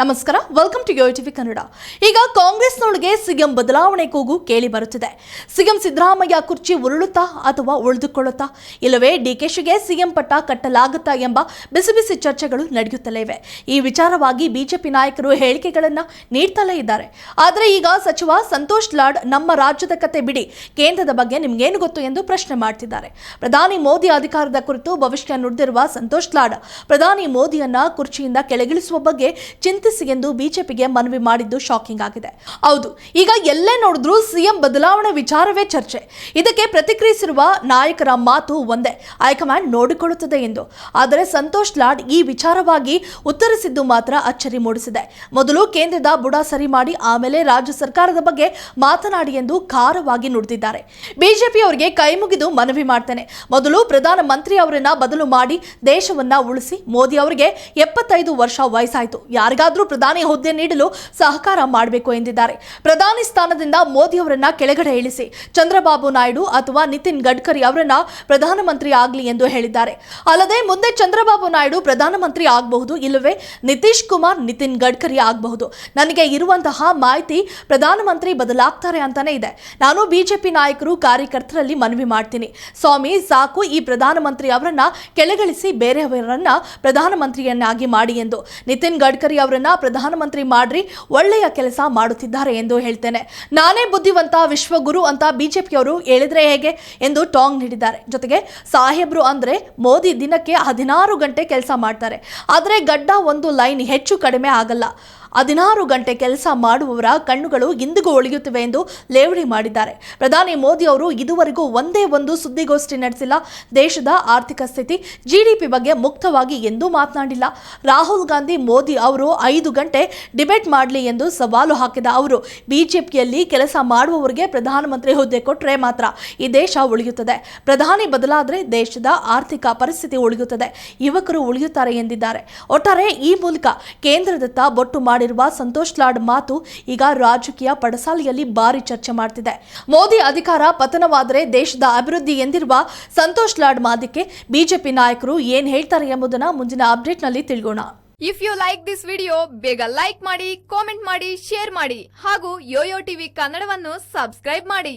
ನಮಸ್ಕಾರ welcome to Yo TV Kannada ಈಗ ಕಾಂಗ್ರೆಸ್ನೊಳಗೆ ಸಿಎಂ ಬದಲಾವಣೆ ಕೂಗು ಕೇಳಿ ಬರುತ್ತಿದೆ. ಸಿಎಂ ಸಿದ್ದರಾಮಯ್ಯ ಕುರ್ಚಿ ಉರುಳುತ್ತಾ ಅಥವಾ ಉಳಿದುಕೊಳ್ಳುತ್ತಾ? ಇಲ್ಲವೇ ಡಿಕೆಶಿಗೆ ಸಿಎಂ ಪಟ್ಟ ಕಟ್ಟಲಾಗುತ್ತಾ ಎಂಬ ಬಿಸಿ ಬಿಸಿ ಚರ್ಚೆಗಳು ನಡೆಯುತ್ತಲೇ ಇವೆ. ಈ ವಿಚಾರವಾಗಿ ಬಿಜೆಪಿ ನಾಯಕರು ಹೇಳಿಕೆಗಳನ್ನು ನೀಡ್ತಲೇ ಇದ್ದಾರೆ. ಆದರೆ ಈಗ ಸಚಿವ ಸಂತೋಷ್ ಲಾಡ್ ನಮ್ಮ ರಾಜ್ಯದ ಕತೆ ಬಿಡಿ. ಕೇಂದ್ರದ ಬಗ್ಗೆ ನಿಮ್ಗೇನು ಗೊತ್ತು ಎಂದು ಪ್ರಶ್ನೆ ಮಾಡ್ತಿದ್ದಾರೆ. ಪ್ರಧಾನಿ ಮೋದಿ ಅಧಿಕಾರದ ಕುರಿತು ಭವಿಷ್ಯ ನುಡಿದಿರುವ ಸಂತೋಷ್ ಲಾಡ್, ಪ್ರಧಾನಿ ಮೋದಿಯನ್ನ ಕುರ್ಚಿಯಿಂದ ಕೆಳಗಿಳಿಸುವ ಬಗ್ಗೆ ಚಿಂತಿಸಿ ಎಂದು ಬಿಜೆಪಿಗೆ ಮನವಿ ಮಾಡಿದ್ದು ಶಾಕಿಂಗ್ ಆಗಿದೆ. ಹೌದು, ಈಗ ಎಲ್ಲೇ ನೋಡಿದ್ರೂ ಸಿಎಂ ಬದಲಾವಣೆ ವಿಚಾರವೇ ಚರ್ಚೆ. ಇದಕ್ಕೆ ಪ್ರತಿಕ್ರಿಯಿಸಿರುವ ನಾಯಕರ ಮಾತು ಒಂದೇ, ಹೈಕಮಾಂಡ್ ನೋಡಿಕೊಳ್ಳುತ್ತದೆ ಎಂದು. ಆದರೆ ಸಂತೋಷ್ ಲಾಡ್ ಈ ವಿಚಾರವಾಗಿ ಉತ್ತರಿಸಿದ್ದು ಮಾತ್ರ ಅಚ್ಚರಿ ಮೂಡಿಸಿದೆ. ಮೊದಲು ಕೇಂದ್ರದ ಬುಡ ಸರಿ ಮಾಡಿ, ಆಮೇಲೆ ರಾಜ್ಯ ಸರ್ಕಾರದ ಬಗ್ಗೆ ಮಾತನಾಡಿ ಎಂದು ಖಾರವಾಗಿ ನುಡಿದಿದ್ದಾರೆ. ಬಿಜೆಪಿ ಅವರಿಗೆ ಕೈ ಮುಗಿದು ಮನವಿ ಮಾಡ್ತೇನೆ. ಮೊದಲು ಪ್ರಧಾನ ಮಂತ್ರಿ ಅವರನ್ನ ಬದಲು ಮಾಡಿ ದೇಶವನ್ನ ಉಳಿಸಿ, ಮೋದಿ ಅವರಿಗೆ ಎಪ್ಪತ್ತೈದು ವರ್ಷ ವಯಸ್ಸಾಯಿತು. ಯಾರಿಗಾದ್ರೂ ಪ್ರಧಾನಿ ಹುದ್ದೆ ನೀಡಲು ಸಹಕಾರ ಮಾಡಬೇಕು ಎಂದಿದ್ದಾರೆ. ಪ್ರಧಾನಿ ಸ್ಥಾನದಿಂದ ಮೋದಿ ಅವರನ್ನ ಕೆಳಗಡೆ ಇಳಿಸಿ, ಚಂದ್ರಬಾಬು ನಾಯ್ಡು ಅಥವಾ ನಿತಿನ್ ಗಡ್ಕರಿ ಅವರನ್ನ ಪ್ರಧಾನಮಂತ್ರಿ ಆಗಲಿ ಎಂದು ಹೇಳಿದ್ದಾರೆ. ಅಲ್ಲದೆ ಮುಂದೆ ಚಂದ್ರಬಾಬು ನಾಯ್ಡು ಪ್ರಧಾನಮಂತ್ರಿ ಆಗಬಹುದು, ಇಲ್ಲವೇ ನಿತೀಶ್ ಕುಮಾರ್ ನಿತಿನ್ ಗಡ್ಕರಿ ಆಗಬಹುದು. ನನಗೆ ಇರುವಂತಹ ಮಾಹಿತಿ ಪ್ರಧಾನಮಂತ್ರಿ ಬದಲಾಗ್ತಾರೆ ಅಂತಾನೆ ಇದೆ. ನಾನು ಬಿಜೆಪಿ ನಾಯಕರು, ಕಾರ್ಯಕರ್ತರಲ್ಲಿ ಮನವಿ ಮಾಡ್ತೀನಿ. ಸ್ವಾಮಿ, ಸಾಕು ಈ ಪ್ರಧಾನಮಂತ್ರಿ ಅವರನ್ನ ಕೆಳಗಳಿಸಿ ಬೇರೆಯವರನ್ನ ಪ್ರಧಾನಮಂತ್ರಿಯನ್ನಾಗಿ ಮಾಡಿ ಎಂದು. ನಿತಿನ್ ಗಡ್ಕರಿ ಅವರನ್ನ ಪ್ರಧಾನಮಂತ್ರಿ ಮಾಡ್ರಿ, ಒಳ್ಳೆಯ ಕೆಲಸ ಮಾಡುತ್ತಿದ್ದಾರೆ ಎಂದು ಹೇಳ್ತೇನೆ. ನಾನೇ ಬುದ್ಧಿವಂತ, ವಿಶ್ವಗುರು ಅಂತ ಬಿಜೆಪಿಯವರು ಹೇಳಿದ್ರೆ ಹೇಗೆ ಎಂದು ಟಾಂಗ್ ನೀಡಿದ್ದಾರೆ. ಜೊತೆಗೆ ಸಾಹೇಬ್ರು ಅಂದ್ರೆ ಮೋದಿ ದಿನಕ್ಕೆ ಹದಿನಾರು ಗಂಟೆ ಕೆಲಸ ಮಾಡ್ತಾರೆ. ಆದರೆ ಗಡ್ಡ ಒಂದು ಲೈನ್ ಹೆಚ್ಚು ಕಡಿಮೆ ಆಗಲ್ಲ. ಹದಿನಾರು ಗಂಟೆ ಕೆಲಸ ಮಾಡುವವರ ಕಣ್ಣುಗಳು ಇಂದಿಗೂ ಒಳೆಯುತ್ತಿವೆ ಎಂದು ಲೇವಡಿ ಮಾಡಿದ್ದಾರೆ. ಪ್ರಧಾನಿ ಮೋದಿ ಅವರು ಇದುವರೆಗೂ ಒಂದೇ ಒಂದು ಸುದ್ದಿಗೋಷ್ಠಿ ನಡೆಸಿಲ್ಲ. ದೇಶದ ಆರ್ಥಿಕ ಸ್ಥಿತಿ ಜಿಡಿಪಿ ಬಗ್ಗೆ ಮುಕ್ತವಾಗಿ ಎಂದೂ ಮಾತನಾಡಿಲ್ಲ. ರಾಹುಲ್ ಗಾಂಧಿ, ಮೋದಿ ಅವರು ಐದು ಗಂಟೆ ಡಿಬೇಟ್ ಮಾಡಲಿ ಎಂದು ಸವಾಲು ಹಾಕಿದ ಅವರು, ಬಿಜೆಪಿಯಲ್ಲಿ ಕೆಲಸ ಮಾಡುವವರಿಗೆ ಪ್ರಧಾನಮಂತ್ರಿ ಹುದ್ದೆ ಕೊಟ್ಟರೆ ಮಾತ್ರ ಈ ದೇಶ ಉಳಿಯುತ್ತದೆ. ಪ್ರಧಾನಿ ಬದಲಾದರೆ ದೇಶದ ಆರ್ಥಿಕ ಪರಿಸ್ಥಿತಿ ಉಳಿಯುತ್ತದೆ. ಯುವಕರು ಉಳಿಯುತ್ತಾರೆ ಎಂದಿದ್ದಾರೆ. ಒಟ್ಟಾರೆ ಈ ಮೂಲಕ ಕೇಂದ್ರದತ್ತ ಬೊಟ್ಟು ಮಾಡಿರುವ ಸಂತೋಷ್ ಲಾಡ್ ಮಾತು ಈಗ ರಾಜಕೀಯ ಪಡಸಾಲೆಯಲ್ಲಿ ಭಾರಿ ಚರ್ಚೆ ಮಾಡ್ತಿದೆ. ಮೋದಿ ಅಧಿಕಾರ ಪತನವಾದರೆ ದೇಶದ ಅಭಿವೃದ್ಧಿ ಎಂದಿರುವ ಸಂತೋಷ್ ಲಾಡ್ ಮಾದಕ್ಕೆ ಬಿಜೆಪಿ ನಾಯಕರು ಏನ್ ಹೇಳ್ತಾರೆ ಎಂಬುದನ್ನ ಮುಂದಿನ ಅಪ್ಡೇಟ್ನಲ್ಲಿ ತಿಳಿಯೋಣ if you like this video ಬೇಗ ಲೈಕ್ ಮಾಡಿ ಕಾಮೆಂಟ್ ಮಾಡಿ ಶೇರ್ ಮಾಡಿ ಹಾಗೂ ಯೋಯೋ ಟಿವಿ ಕನ್ನಡವನ್ನು ಸಬ್ಸ್ಕ್ರೈಬ್ ಮಾಡಿ.